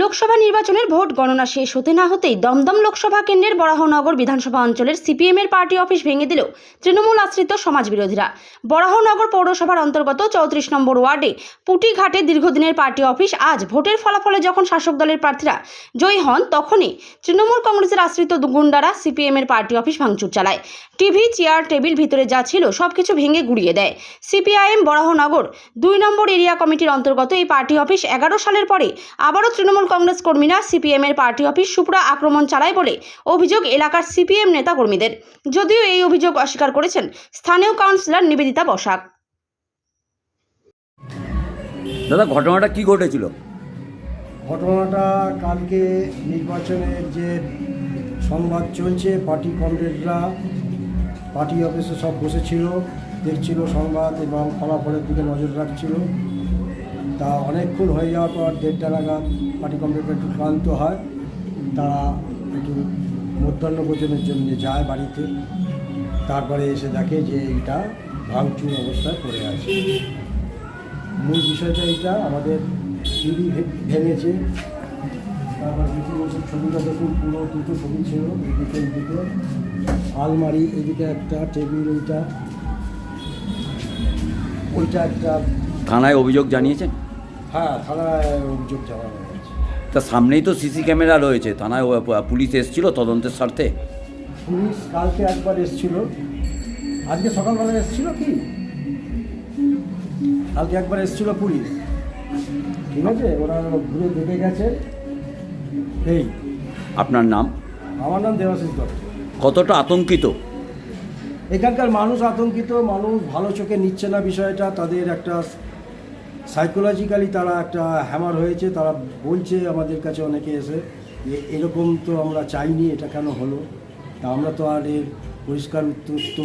লোকসভা নির্বাচনের ভোট গণনা শেষ হতে না হতেই দমদম লোকসভা কেন্দ্রের বরাহনগর বিধানসভা অঞ্চলের সিপিএমের পার্টি অফিস ভেঙে দিল তৃণমূল আশ্রিত সমাজ বিরোধীরা বরাহনগর পৌরসভার অন্তর্গত চৌত্রিশ নম্বর ওয়ার্ডে পুটিঘাটে দীর্ঘদিনের পার্টি অফিস আজ ভোটের ফলাফলে যখন শাসক দলের প্রার্থীরা জয়ী হন, তখনই তৃণমূল কংগ্রেসের আশ্রিত গুন্ডারা সিপিএমের পার্টি অফিস ভাঙচুর চালায়। টিভি, চেয়ার, টেবিল ভিতরে যা ছিল সবকিছু ভেঙে গুড়িয়ে দেয়। সিপিআইএম বরাহনগর দুই নম্বর এরিয়া কমিটির অন্তর্গত এই পার্টি অফিস এগারো সালের পরে আবারও তৃণমূল কংগ্রেস কর্মীরা সিপিএম এর পার্টি অফিস সুপ্রা আক্রমণ চালায় বলে অভিযোগ এলাকার সিপিএম নেতা কর্মীদের। যদিও এই অভিযোগ অস্বীকার করেছেন স্থানীয় কাউন্সিলর নিবেদিতা বসাক। দাদা ঘটনাটা কি ঘটেছিল? ঘটনাটা কালকে নির্বাচনের যে সংবাদ চলছে পার্টি কমরেডরা পার্টি অফিসে সব বসেছিল দেখছিল সংবাদ এবং ফলাফলের দিকে নজর রাখছিল। তা অনেকক্ষণ হয়ে যাওয়ার পর দেড়টা নাগাদ পার্টি কমরেডরা একটু ক্লান্ত হয়। তারা একটু মধ্যাহ্ন ভোজনের জন্য যায় বাড়িতে। তারপরে এসে দেখে যে এইটা ভাঙচুর অবস্থায় পড়ে আছে। মূল বিষয়টা এটা, আমাদের টিভি ভেঙেছে। তারপর দ্বিতীয় বছর ছবিটা দেখুন, পুরো দুটো ছবি ছিল, এদিকে এদিকে আলমারি, এদিকে একটা টেবিল, ওইটা। ওইটা একটা থানায় অভিযোগ জানিয়েছেন? হ্যাঁ থানায় অভিযোগ জানানো হয়েছে। তা সামনেই তো সিসি ক্যামেরা রয়েছে। থানায় পুলিশ এসেছিল তদন্তের স্বার্থে? পুলিশ কালকে একবার এসেছিল। আজকে সকালবেলা এসেছিল কি? কালকে একবার এসেছিল পুলিশ। ঠিক আছে? ওরা ঘুরে দেখে গেছে। এই আপনার নাম? আমার নাম দেবাশিস দত্ত। কতটা আতঙ্কিত? এখানকার মানুষ আতঙ্কিত মানুষ ভালো চোখে নিচ্ছে না বিষয়টা তাদের একটা সাইকোলজিক্যালি তারা একটা হ্যামার হয়েছে তারা বলছে আমাদের কাছে অনেকে এসে যে এরকম তো আমরা চাইনি এটা কেন হলো? তা আমরা তো আর এর পরিষ্কার উত্তর তো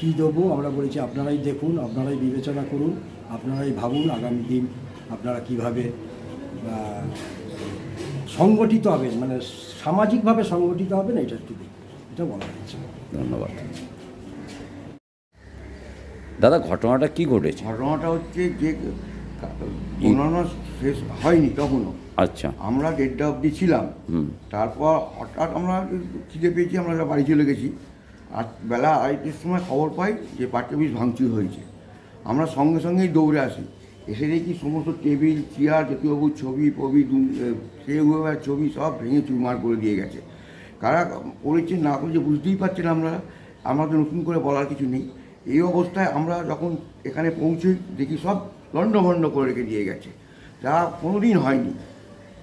কী দেবো? আমরা বলেছি আপনারাই দেখুন আপনারাই বিবেচনা করুন আপনারাই ভাবুন আগামী দিন আপনারা কীভাবে সংগঠিত হবেন। মানে সামাজিকভাবে সংগঠিত হবেন এটা একটু এটা বলা হয়েছে। ধন্যবাদ। দাদা ঘটনাটা কি ঘটেছে? ঘটনাটা হচ্ছে যে গণনা শেষ হয়নি তখনও। আচ্ছা। আমরা দেড়টা অবধি ছিলাম। তারপর হঠাৎ আমরা খিদে পেয়েছি আমরা বাড়ি চলে গেছি। আর বেলা আড়াইটের সময় খবর পাই যে পার্টি অফিস ভাঙচুর হয়েছে। আমরা সঙ্গে সঙ্গেই দৌড়ে আসি। এসে দেখি সমস্ত টেবিল চেয়ার জ্যোতিবাবুর ছবি ফবি সেগুলোর ছবি সব ভেঙে চুরমার করে দিয়ে গেছে। কারা করেছে না করেছে বুঝতেই পারছেন আমরা। আমাদের নতুন করে বলার কিছু নেই। এই অবস্থায় আমরা যখন এখানে পৌঁছে দেখি সব লণ্ডভণ্ড করে রেখে দিয়ে গেছে। যা কোনোদিন হয়নি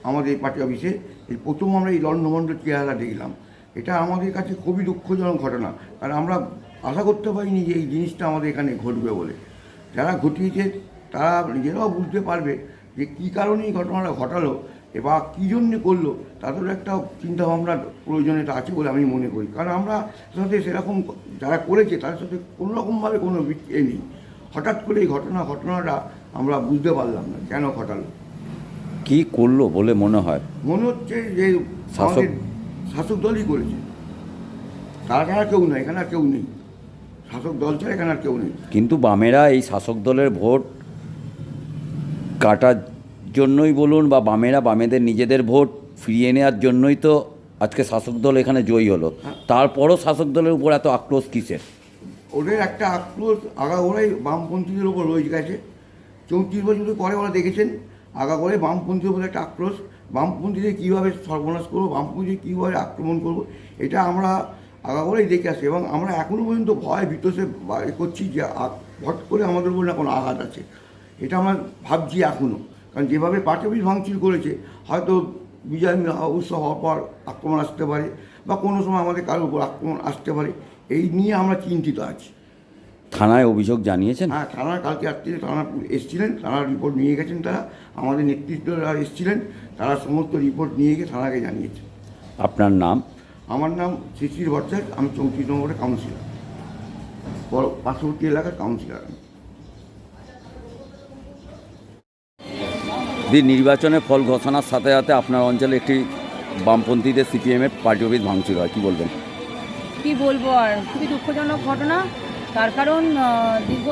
আমাদের পার্টি অফিসে। এই প্রথম আমরা এই লণ্ডভণ্ড চেহারা দেখলাম। এটা আমাদের কাছে খুবই দুঃখজনক ঘটনা। কারণ আমরা আশা করতে পারিনি যে এই জিনিসটা আমাদের এখানে ঘটবে বলে। যারা ঘটিয়েছে, তারা নিজেরাও বুঝতে পারবে যে কী কারণে এই ঘটনাটা ঘটালো বা কী জন্যে করল। তাদেরও একটা চিন্তাভাবনার প্রয়োজনীয়তা আছে বলে আমি মনে করি। কারণ আমরা সাথে সেরকম যারা করেছে, তাদের সাথে কোনো রকমভাবে কোনো এ নেই। হঠাৎ করে এই ঘটনা ঘটনাটা আমরা বুঝতে পারলাম না। কেন ঘটালো? কি করল বলে মনে হয়? মনে হচ্ছে যে শাসক- শাসক দলই করেছে। তারা ছাড়া কেউ নেই এখানে আর কেউ নেই। শাসক দল ছাড়া এখানে আর কেউ নেই। কিন্তু বামেরা এই শাসক দলের ভোট কাটার জন্যই বলুন বা বামেরা বামেদের নিজেদের ভোট ফিরিয়ে নেওয়ার জন্যই তো আজকে শাসক দল এখানে জয়ী হলো। তারপরও শাসক দলের উপর এত আক্রোশ কিসের? ওদের একটা আক্রোশ আগাগোড়াই বামপন্থীদের ওপর রয়ে গেছে। চৌত্রিশ বছর পরে ওরা দেখেছেন। আগাগোড়াই বামপন্থীর উপর একটা আক্রোশ। বামপন্থীদের কীভাবে সর্বনাশ করব বামপন্থী কীভাবে আক্রমণ করব, এটা আমরা আগাগোড়াই দেখে আসি। এবং আমরা এখনও পর্যন্ত ভয় ভিতসে বা- করছি যে হট করে আমাদের উপর না কোনো আঘাত আছে। এটা আমরা ভাবছি এখনও কারণ যেভাবে অফিস ভাঙচুর করেছে, হয়তো বিজয় উৎসব হওয়ার পর আক্রমণ আসতে পারে, বা কোনো সময় আমাদের কারোর উপর আক্রমণ আসতে পারে। এই নিয়ে আমরা চিন্তিত আছি। থানায় অভিযোগ জানিয়েছেন? হ্যাঁ থানা কালকে রাত্রিরে থানা এসেছিলেন থানার রিপোর্ট নিয়ে গেছেন তারা। আমাদের নেতৃত্বরা এসেছিলেন তারা সমস্ত রিপোর্ট নিয়ে গিয়ে থানাকে জানিয়েছেন আপনার নাম? আমার নাম শিশির ভট্টাচার্য আমি চৌত্রিশ নম্বরের কাউন্সিলর পার্শ্ববর্তী এলাকার কাউন্সিলর দি নির্বাচনের ফল ঘোষণার সাথে সাথে আপনার অঞ্চলে একটি বামপন্থীদের সিপিএমের পার্টি অফিস ভাঙচুর হয় কি বলবেন? কি বলব আর, খুবই দুঃখজনক ঘটনা। তার কারণ দীর্ঘ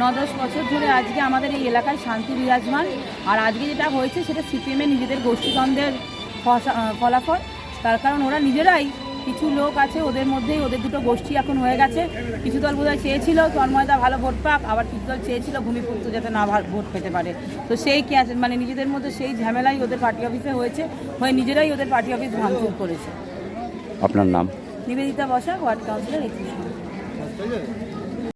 ন দশ বছর ধরে আজকে আমাদের এই এলাকায় শান্তি বিরাজমান। আর আজকে যেটা হয়েছে, সেটা সিপিএমের নিজেদের গোষ্ঠীদ্বন্দ্বের ফলাফল। তার কারণ ওরা নিজেরাই কিছু লোক আছে, ওদের মধ্যেই ওদের দুটো গোষ্ঠী এখন হয়ে গেছে। কিছু দল বোধহয় চেয়েছিল, তন্ময়দা ভালো ভোট পাক, আবার কিছু দল চেয়েছিল ভূমিপুত্র যাতে না ভোট পেতে পারে। তো সেই কি আছে মানে নিজেদের মধ্যে সেই ঝামেলাই ওদের পার্টি অফিসে হয়েছে, হয়ে নিজেরাই ওদের পার্টি অফিস ভাঙচুর করেছে। আপনার নাম? নিবেদিতা বসা ওয়ার্ড কাউন্সিলর একত্রিশ